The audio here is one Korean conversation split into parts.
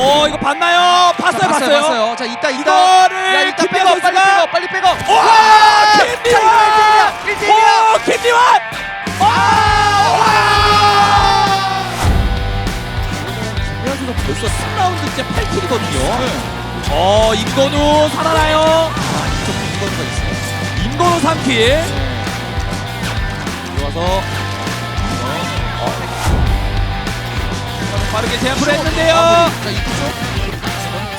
어 이거 봤나요? 봤어요, 자, 봤어요. 봤어요, 봤어요. 자, 이따, 이따. 이거를 야, 이따 김비아 빼고, 빨리 선수가- 빼고, 빨리 빼고. 와! 자, 캔디완! 이거 1대1이야, 1대1이야. 오, 캔디완! 김비아 선수 벌써 3라운드째 8킬이거든요. 어, 임건우 살아나요. 이거가 있어요. 임건우 3킬. 들어와서 빠르게 제압을 했는데요. 자, 이쪽.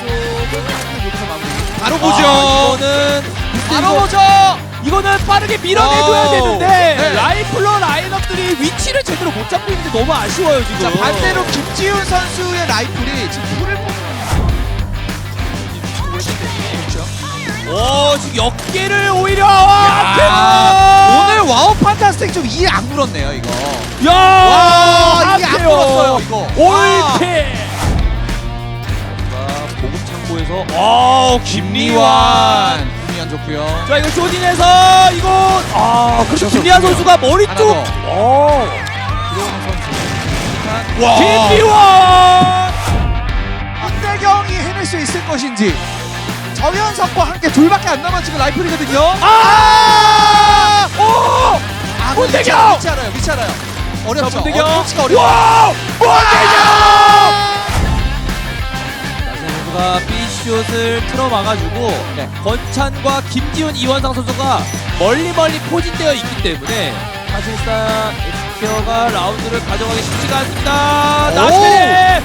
이쪽은 여기서 마무리. 바로 보죠. 아, 이거는 바로 이거- 보죠. 이거는 빠르게 밀어내줘야 오. 되는데 네. 라이플러 라인업들이 위치를 제대로 못 잡고 있는데 너무 아쉬워요 지금. 자, 반대로 김지훈 선수의 라이플이 지금 불을 뽑는 그렇죠. 오 지금 역계를 오히려 와우 판타스틱 좀 이해 안 물었네요, 이거. 야 와, 이게 안 하세요. 물었어요, 이거. 자 보급 창고에서 와 김리완. 김리완 좋고요. 자 이거 쇼딘에서 이거 아 그렇죠 그렇죠, 김리완. 선수가 머리 하나 쪽. 더. 선수. 와. 김리완. 박대경이 해낼 수 있을 것인지 정현석과 함께 둘밖에 안 남은 지금 라이플이거든요. 아! 문대경! 위치 알아요, 위치 알아요. 어렵죠. 문대경. 어, 위치가 어려워. 와! 문대경! 아! 선수가 B슛을 틀어막아주고 네. 권찬과 김지훈, 이원상 선수가 멀리 멀리 포진되어 있기 때문에 사실상 엑스피어가 라운드를 가져가기 쉽지가 않습니다. 오! 나스베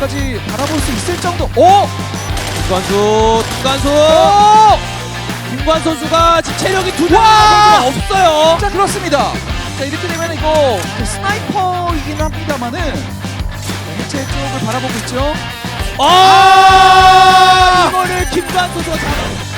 까지 바라볼 수 있을 정도. 오! 김관수, 김관수! 오! 김관 선수가 지금 체력이 두 와! 명 없어요. 자 그렇습니다. 자 이렇게 되면 이거 그 스나이퍼이긴 합니다만은 해체 쪽을 바라보고 있죠. 아! 이거를 김관 선수가 잡아.